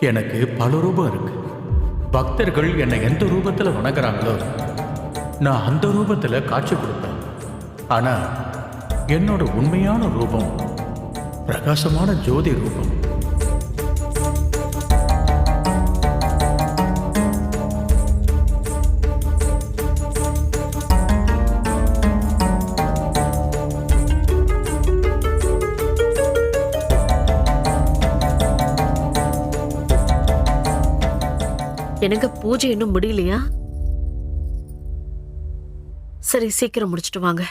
எனக்கு பல ரூபம் இருக்கு. பக்தர்கள் என்னை எந்த ரூபத்தில் வணங்குறாங்களோ நான் அந்த ரூபத்தில் காட்சி கொடுப்பேன். ஆனால் என்னோட உண்மையான ரூபம் பிரகாசமான ஜோதி ரூபம். எனக்கு பூஜை இன்னும் முடியலையா? சரி சீக்கிரம் முடிச்சிட்டு வாங்க.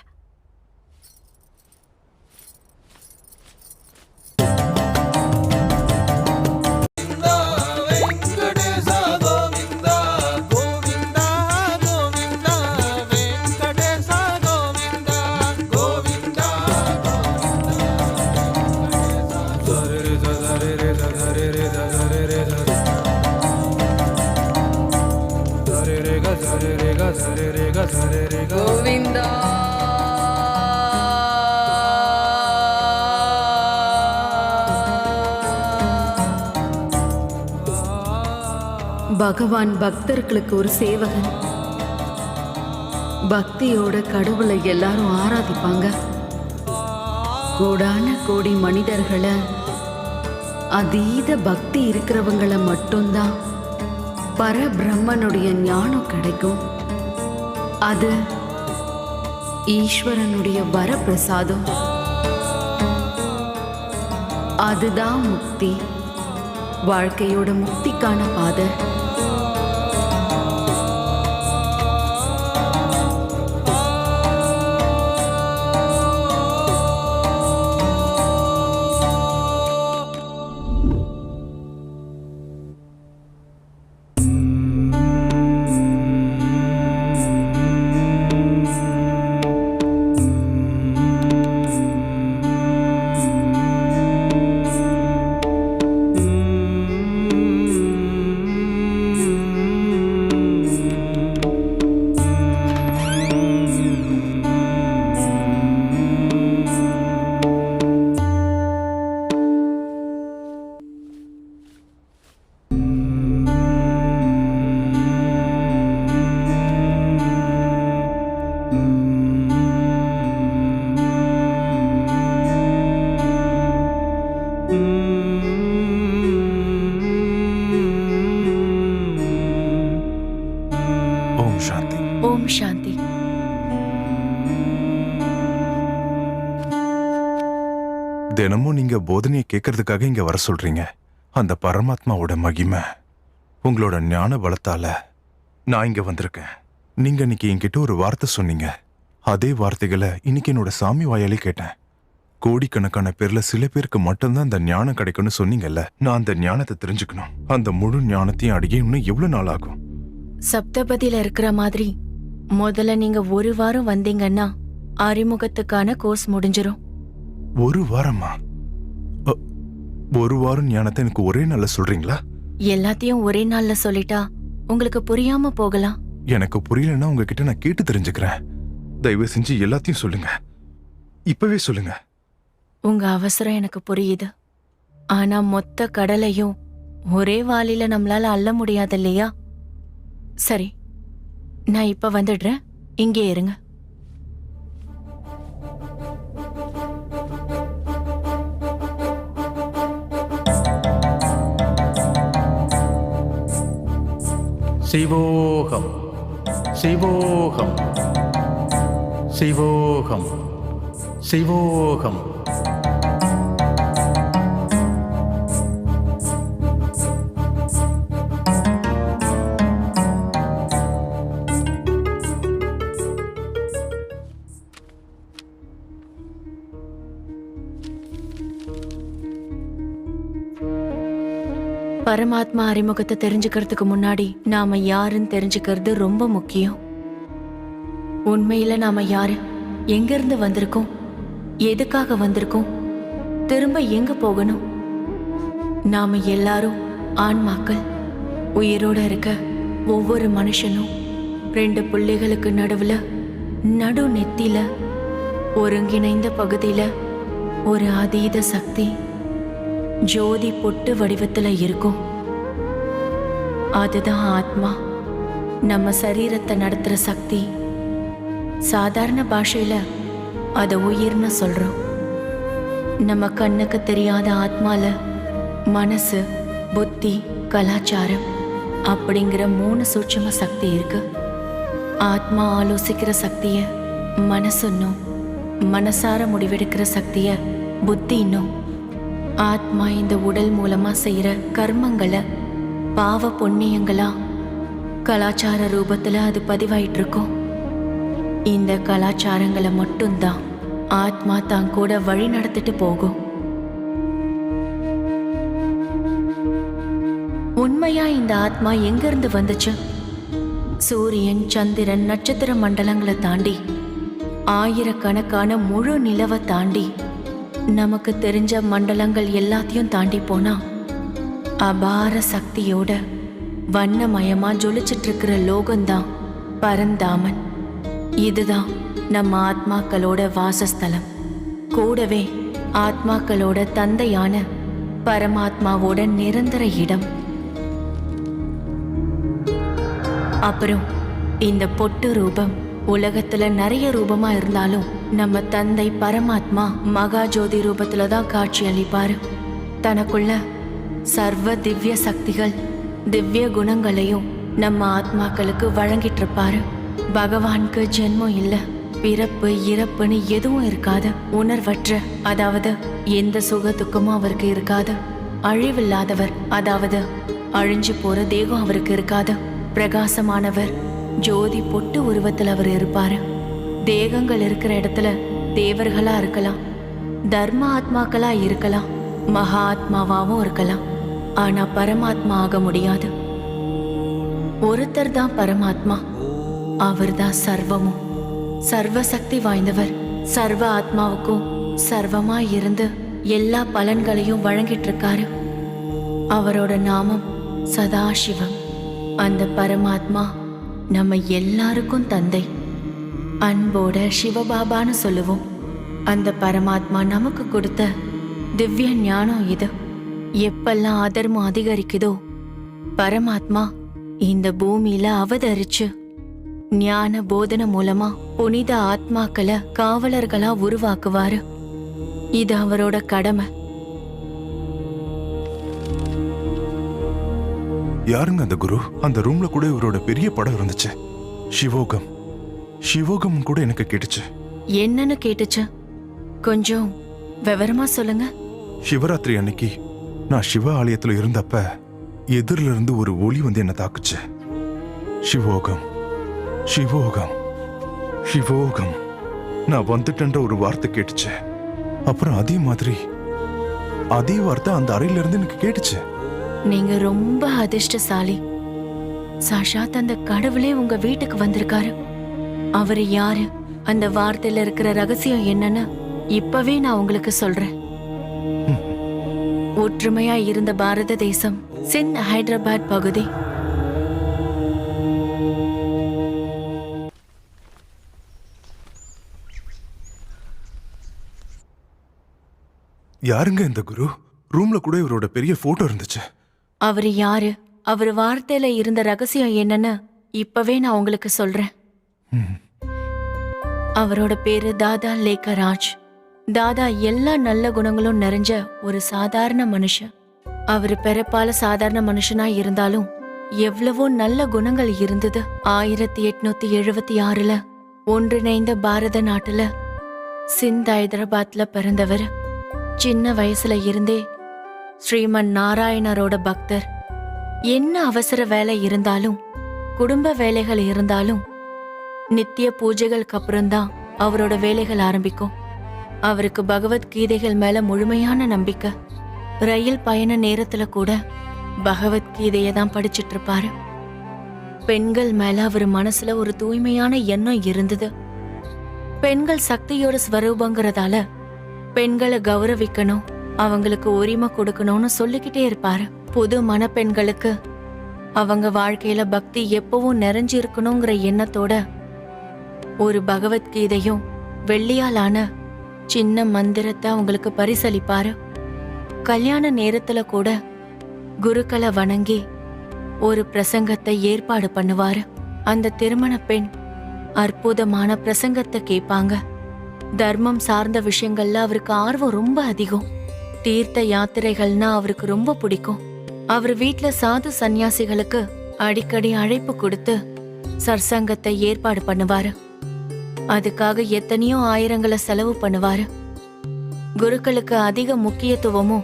பகவான் பக்தர்களுக்கு ஒரு சேவகன். பக்தியோட கடவுளை எல்லாரும் ஆராதிப்பாங்க. கோடான கோடி மனிதர்களை அதீத பக்தி இருக்கிறவங்கள மட்டும்தான் பரபிரம்மனுடைய ஞானம் கிடைக்கும். அது ஈஸ்வரனுடைய வரப்பிரசாதம். அதுதான் முக்தி. வாழ்க்கையோட முக்திக்கான பாதை. ஓம் சாந்தி. ஓம் சாந்தி. தினமும் நீங்க போதனையை கேட்கறதுக்காக இங்க வர சொல்றீங்க. அந்த பரமாத்மாவோட மகிமை உங்களோட ஞான பலத்தால நான் இங்க வந்திருக்கேன். நீங்க இன்னைக்கு என்கிட்ட ஒரு வார்த்தை சொன்னீங்க. அதே வார்த்தைகளை இன்னைக்கு என்னோட சாமி வாயாலே கேட்டேன். கோடிக்கணக்கான பேர்ல சில பேருக்கு மட்டும்தான் அந்த ஞானம் கிடைக்கும்னு சொன்னீங்கல்ல நான் அந்த ஞானத்தை தெரிஞ்சுக்கணும். அந்த முழு ஞானத்தையும் அடைய இன்னும் எவ்வளவு நாள் ஆகும்? சப்தபதியில இருக்கிற மாதிரி முதல்ல நீங்க ஒரு வாரம் வந்தீங்கன்னா அறிமுகத்துக்கான கோர்ஸ் முடிஞ்சிரும். ஒரு வாரமா? ஒரு வாரம் ஞானத்தை எனக்கு ஒரே நாள்ல சொல்றீங்களா? எல்லாத்தையும் ஒரே நாள்ல சொல்லிட்டா உங்களுக்கு புரியாம போகலாம். எனக்கு புரியலன்னா உங்ககிட்ட நான் கேட்டு தெரிஞ்சுக்கிறேன். தயவு செஞ்சு எல்லாத்தையும் சொல்லுங்க. இப்பவே சொல்லுங்க. உங்க அவசரம் எனக்கு புரியுது. ஆனா மொத்த கடலையும் ஒரே வாளில நம்மளால அள்ள முடியாது இல்லையா? சரி. நான் இப்ப வந்துடுறேன். இங்கே இருங்க. சிவோகம். சிவோகம். சிவோகம். சிவோகம். பரமாத்மா அறிமுகத்தை தெரிஞ்சுக்கிறதுக்கு முன்னாடி நாம யாருன்னு தெரிஞ்சுக்கிறது ரொம்ப முக்கியம். உண்மையில நாம யாரு? எங்கிருந்து வந்திருக்கோம்? எதுக்காக வந்திருக்கோம்? திரும்ப எங்க போகணும்? நாம எல்லாரும் ஆன்மாக்கள். உயிரோட இருக்க ஒவ்வொரு மனுஷனும் ரெண்டு பிள்ளைகளுக்கு நடுவுல நடு நெத்தில ஒருங்கிணைந்த பகுதியில ஒரு அதீத சக்தி. ஜோதி பொட்டு வடிவத்தில் இருக்கும். அதுதான் ஆத்மா. நம்ம சரீரத்தை நடத்துகிற சக்தி. சாதாரண பாஷையில் அதை உயிர்னு சொல்கிறோம் நம்ம கண்ணுக்கு தெரியாத ஆத்மாவில் மனசு புத்தி கலாச்சாரம் அப்படிங்கிற மூணு சூட்சம சக்தி இருக்கு. ஆத்மா ஆலோசிக்கிற சக்தியை மனசுன்னும் மனசார முடிவெடுக்கிற சக்தியை புத்தின்னும் ஆத்மா இந்த உடல் மூலமா செய்யற கர்மங்களை பாவ புண்ணியங்களா கலாச்சார ரூபத்துல அது பதிவாயிட்டு இருக்கும் இந்த கலாச்சாரங்களை மட்டும்தான் ஆத்மா தான் கூட வழி நடத்திட்டு போகும். உண்மையா இந்த ஆத்மா எங்கிருந்து வந்துச்சு? சூரியன் சந்திரன் நட்சத்திர மண்டலங்களை தாண்டி ஆயிரக்கணக்கான முழு நிலவை தாண்டி நமக்கு தெரிஞ்ச மண்டலங்கள் எல்லாத்தையும் தாண்டி போனா அபார சக்தியோட வண்ணமயமா ஜொலிச்சிட்டு இருக்கிற லோகம்தான் பரந்தாமன். இதுதான் நம்ம ஆத்மாக்களோட வாசஸ்தலம். கூடவே ஆத்மாக்களோட தந்தையான பரமாத்மாவோட நிரந்தர இடம். அப்புறம் இந்த பொட்டு ரூபம் உலகத்துல நிறைய ரூபமா இருந்தாலும் நம்ம தந்தை பரமாத்மா மகா ஜோதி ரூபத்துல தான் காட்சி அளிப்பார். தனக்குள்ள சர்வ திவ்ய சக்திகள் திவ்ய குணங்களையும் நம்ம ஆத்மாக்களுக்கு வழங்கிட்டு இருப்பாரு. பகவானுக்கு ஜென்மம் இல்லை பிறப்பு இறப்புன்னு எதுவும் இருக்காது. உணர்வற்ற அதாவது எந்த சுக துக்கமும் அவருக்கு இருக்காது. அழிவில்லாதவர் அதாவது அழிஞ்சு போற தேகம் அவருக்கு இருக்காது. பிரகாசமானவர் ஜோதி பொட்டு உருவத்தில் அவர் இருப்பாரு. தேகங்கள் இருக்கிற இடத்துல தேவர்களா இருக்கலாம். தர்ம ஆத்மாக்களா இருக்கலாம். மகா ஆத்மாவாவும் இருக்கலாம். ஆனா பரமாத்மா ஆக முடியாது. ஒருத்தர் தான் பரமாத்மா. அவர்தான் சர்வமும். சர்வ சக்தி வாய்ந்தவர். சர்வ ஆத்மாவுக்கும் சர்வமா இருந்து எல்லா பலன்களையும் வழங்கிட்டு இருக்காரு அவரோட நாமம் சதாசிவம். அந்த பரமாத்மா நம்ம எல்லாருக்கும் தந்தை. அன்போட சிவபாபான்னு சொல்லுவோம். அந்த பரமாத்மா நமக்கு கொடுத்த திவ்ய ஞானம் இது. எப்பெல்லாம் அதர்மம் அதிகரிக்குதோ பரமாத்மா இந்த பூமியில அவதரிச்சு ஞான போதனை மூலமா புனித ஆத்மாக்களை காவலர்களா உருவாக்குவாரு. இது அவரோட கடமை. யாருங்க அந்த குரு? அந்த ரூம்ல கூட இவரோட பெரிய படம் இருந்துச்சு. சிவோகம். சிவோகம் கூட எனக்கு கேட்டுச்சு. என்னன்னு கேட்டுச்சு? கொஞ்சம் விவரமா சொல்லுங்க. சிவராத்திரி அன்னைக்கு நான் சிவ ஆலயத்துல இருந்தப்ப எதிரில இருந்து ஒரு ஒளி வந்து என்ன தாக்குச்சு. சிவோகம் சிவோகம் சிவோகம். நான் வந்துட்டேன்ற ஒரு வார்த்தை கேட்டுச்சு. அப்புறம் அதே மாதிரி அதே வார்த்தை அந்த அறையில இருந்து எனக்கு கேட்டுச்சு. நீங்க ரொம்ப அதிர்ஷ்டசாலி. சாஷாத் அந்த கடவுளே உங்க வீட்டுக்கு வந்திருக்காரு. அவரு யாரு? அந்த வார்த்தையில இருக்கிற ரகசியம் என்னன்னு இப்பவே நான் உங்களுக்கு சொல்றேன். ஒற்றுமையா இருந்த பாரத தேசம் சிந்த் ஹைதராபாத் பகுதி. யாருங்க இந்த குரு? ரூம்ல கூட இவரோட பெரிய போட்டோ இருந்துச்சு. அவரு யாரு? அவர் வார்த்தையில இருந்த ரகசியம் என்னன்னு இப்பவே நான் உங்களுக்கு சொல்றேன். அவரோட பேரு தாதா லேக்கராஜ். தாதா எல்லா நல்ல குணங்களும் நிறைஞ்ச ஒரு சாதாரண மனுஷன். அவர் பிறப்பால சாதாரண மனுஷனா இருந்தாலும் எவ்வளவோ நல்ல குணங்கள் இருந்தது ஆயிரத்தி எட்நூத்தி எழுபத்தி ஆறுல. ஒன்றிணைந்த பாரத நாட்டுல சிந்த் ஹைதராபாத்ல பிறந்தவர். சின்ன வயசுல இருந்தே ஸ்ரீமன் நாராயணரோட பக்தர். என்ன அவசர வேலை இருந்தாலும் குடும்ப வேலைகள் இருந்தாலும் நித்திய பூஜைகளுக்கு அப்புறம்தான் அவரோட வேலைகள் ஆரம்பிக்கும். அவருக்கு பகவத்கீதைகள் மேல முழுமையான நம்பிக்கை. ரயில் பயண நேரத்துல கூட பகவத்கீதையை தான் படிச்சிட்டு இருப்பாரு பெண்கள் மேல அவர் மனசுல ஒரு தூய்மையான எண்ணம் இருந்தது. பெண்கள் சக்தியோட ஸ்வரூபங்கிறதால பெண்களை கௌரவிக்கணும் அவங்களுக்கு உரிமை கொடுக்கணும்னு சொல்லிக்கிட்டே இருப்பாரு. புது மணப்பெண்களுக்கு அவங்க வாழ்க்கையில பக்தி எப்பவும் நிறைஞ்சு இருக்கணுங்கிற எண்ணத்தோட ஒரு பகவத்கீதையும் வெள்ளியாலான சின்ன மந்திரத்தை அவங்களுக்கு பரிசளிப்பாரு. கல்யாண நேரத்துல கூட குருக்களை வணங்கி ஒரு பிரசங்கத்தை ஏற்பாடு பண்ணுவாரு. அந்த திருமண பெண் அற்புதமான பிரசங்கத்தை கேட்பாங்க. தர்மம் சார்ந்த விஷயங்கள்ல அவருக்கு ஆர்வம் ரொம்ப அதிகம். தீர்த்த யாத்திரைகள்னா அவருக்கு ரொம்ப பிடிக்கும். அவர் வீட்ல சாது சந்நியாசிகளுக்கு அடிக்கடி அழைப்பு கொடுத்து சர்சங்கத்தை ஏற்பாடு பண்ணுவாரு. அதுக்காக எத்தனையோ ஆயிரங்களை செலவு பண்ணுவாரு. குருக்களுக்கு அதிக முக்கியத்துவமும்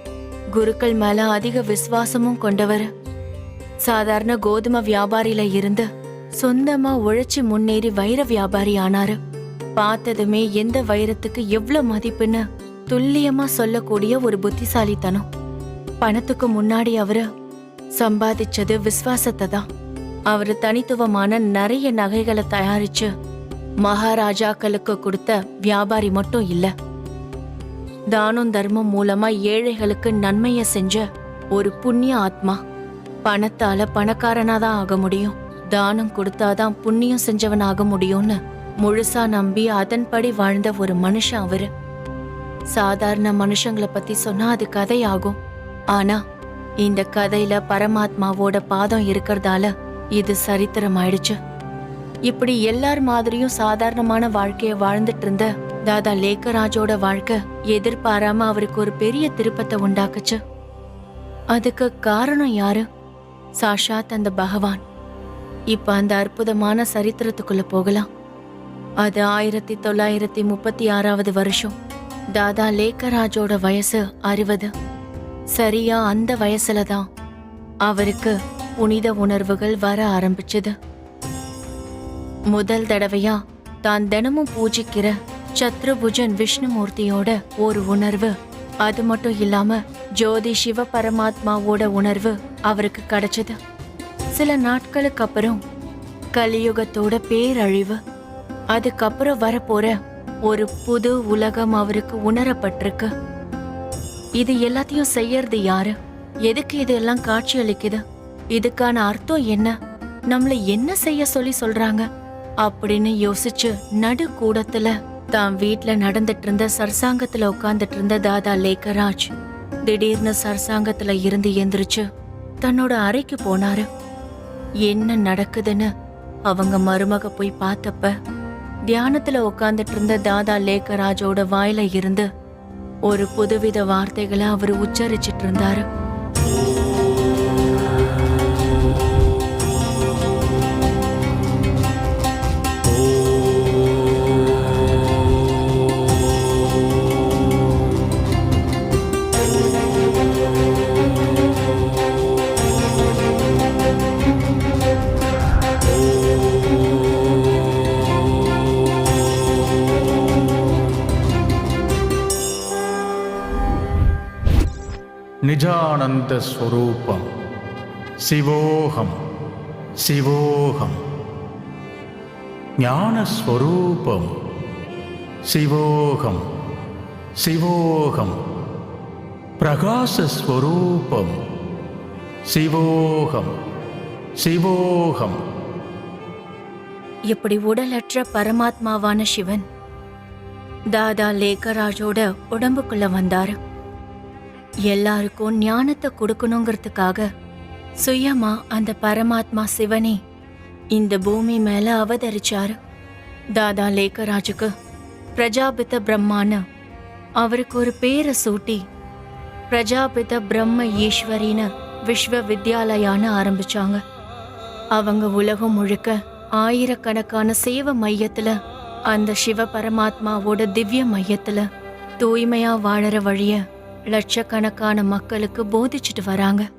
குருக்கள் மேல அதிக விசுவாசமும் கொண்டவர். சாதாரண கோதுமை வியாபாரியில இருந்து சொந்தமா உழைச்சி முன்னேறி வைர வியாபாரி ஆனாரு. பார்த்ததுமே எந்த வைரத்துக்கு எவ்வளவு மதிப்புன்னு துல்லியமா சொல்லக்கூடிய ஒரு புத்திசாலித்தனம். பணத்துக்கு முன்னாடி அவரு சம்பாதிச்சது விசுவாசத்தை தான். அவரு தனித்துவமான நிறைய நகைகளை தயாரிச்சு மகாராஜாக்களுக்கு கொடுத்த வியாபாரி மட்டும் இல்ல. தானம் தர்மம் மூலமா ஏழைகளுக்கு நன்மைய செஞ்ச ஒரு புண்ணிய ஆத்மா. பணத்தால பணக்காரனாதான் ஆக முடியும். தானம் கொடுத்தாதான் புண்ணியம் செஞ்சவன் ஆக முடியும்னு முழுசா நம்பி அதன்படி வாழ்ந்த ஒரு மனுஷன் அவரு. சாதாரண மனுஷங்களை பத்தி சொன்னா அது கதையாகும். ஆனா இந்த கதையில பரமாத்மாவோட பாதம் இருக்கிறதால இது சரித்திரம் ஆயிடுச்சு. இப்படி எல்லார் மாதிரியும் சாதாரணமான வாழ்க்கைய வாழ்ந்துட்டு இருந்த தாதா லேக்கராஜோட வாழ்க்கை எதிர்பாராம அவருக்கு ஒரு பெரிய திருப்பத்தை உண்டாக்குச்சு. அதுக்கு காரணம் யாரு? சாஷாத் அந்த பகவான். இப்ப அந்த அற்புதமான சரித்திரத்துக்குள்ள போகலாம். அது ஆயிரத்தி தொள்ளாயிரத்தி முப்பத்தி ஆறாவது வருஷம். தாதா லேக்கராஜோட வயசு அறுபது. சரியா அந்த வயசுல தான் அவருக்கு புனித உணர்வுகள் வர ஆரம்பிச்சது. முதல் தடவையா தான் தினமும் பூஜிக்கிற சத்ருபுஜன் விஷ்ணுமூர்த்தியோட ஒரு உணர்வு. அது மட்டும் இல்லாம ஜோதி சிவ பரமாத்மாவோட உணர்வு அவருக்கு கிடைச்சது. சில நாட்களுக்கு அப்புறம் கலியுகத்தோட பேரழிவு. அதுக்கப்புறம் வரப்போற ஒரு புது உலகம் அவருக்கு உணரப்பட்டிருக்கு. இது எல்லாத்தையும் செய்யறது யாரு? எதுக்கு இதெல்லாம் காட்சி அளிக்குது? இதுக்கான அர்த்தம் என்ன? நம்மளை என்ன செய்ய சொல்லி சொல்றாங்க? அப்படின்னு யோசிச்சு நடு கூடத்துல தான் வீட்ல நடந்துட்டு இருந்த சர்சாங்கத்துல உட்கார்ந்துட்டு இருந்த தாதா லேக்கராஜ் திடீர்னு சர்சாங்கத்துல இருந்து எந்திரிச்சு தன்னோட அறைக்கு போனாரு. என்ன நடக்குதுன்னு அவங்க மருமக போய் பார்த்தப்ப தியானத்துல உட்கார்ந்துட்டு இருந்த தாதா லேக்கராஜோட வாயில இருந்து ஒரு புதுவித வார்த்தைகளை அவர் உச்சரிச்சிட்டு இருந்தாரு நிஜானந்த ஸ்வரூபம் சிவோகம் சிவோகம் ஞானஸ்வரூபம் சிவோகம் சிவோகம் பிரகாசஸ்வரூபம் சிவோகம் சிவோகம் இப்படி உடலற்ற பரமாத்மாவான சிவன் தாதா லேகராஜோட உடம்புக்குள்ள வந்தாரு. எல்லாருக்கும் ஞானத்தை கொடுக்கணுங்கிறதுக்காக சுயமா அந்த பரமாத்மா சிவனே இந்த பூமி மேல அவதரிச்சாரு. தாதா லேக்கராஜுக்கு பிரஜாபித பிரம்மான்னு அவருக்கு ஒரு பேரை சூட்டி பிரஜாபித பிரம்ம ஈஸ்வரின்னு விஸ்வ வித்யாலயான்னு ஆரம்பிச்சாங்க. அவங்க உலகம் முழுக்க ஆயிரக்கணக்கான சேவ மையத்துல அந்த சிவ பரமாத்மாவோட திவ்ய மையத்துல தூய்மையா வாழற வழிய லட்சக்கணக்கான மக்களுக்கு போதிச்சுட்டு வராங்க.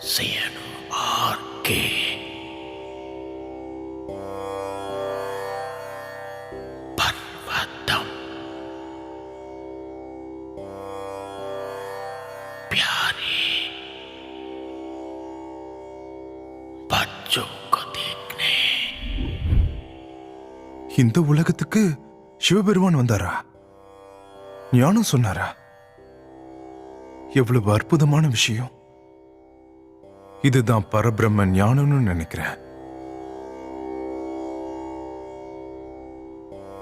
See you, RK. இந்த உலகத்துக்கு சிவபெருமான் வந்தாரா? ஞானம் சொன்னாரா? எவ்வளவு அற்புதமான விஷயம். இதுதான் பரபிரம்ம ஞானம்னு நினைக்கிறேன்.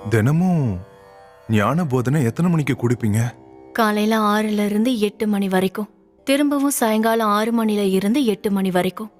தினமும் ஞான போதனை எத்தனை மணிக்கு கொடுப்பீங்க? காலையில ஆறுல இருந்து எட்டு மணி வரைக்கும். திரும்பவும் சாயங்காலம் ஆறு மணில இருந்து எட்டு மணி வரைக்கும்.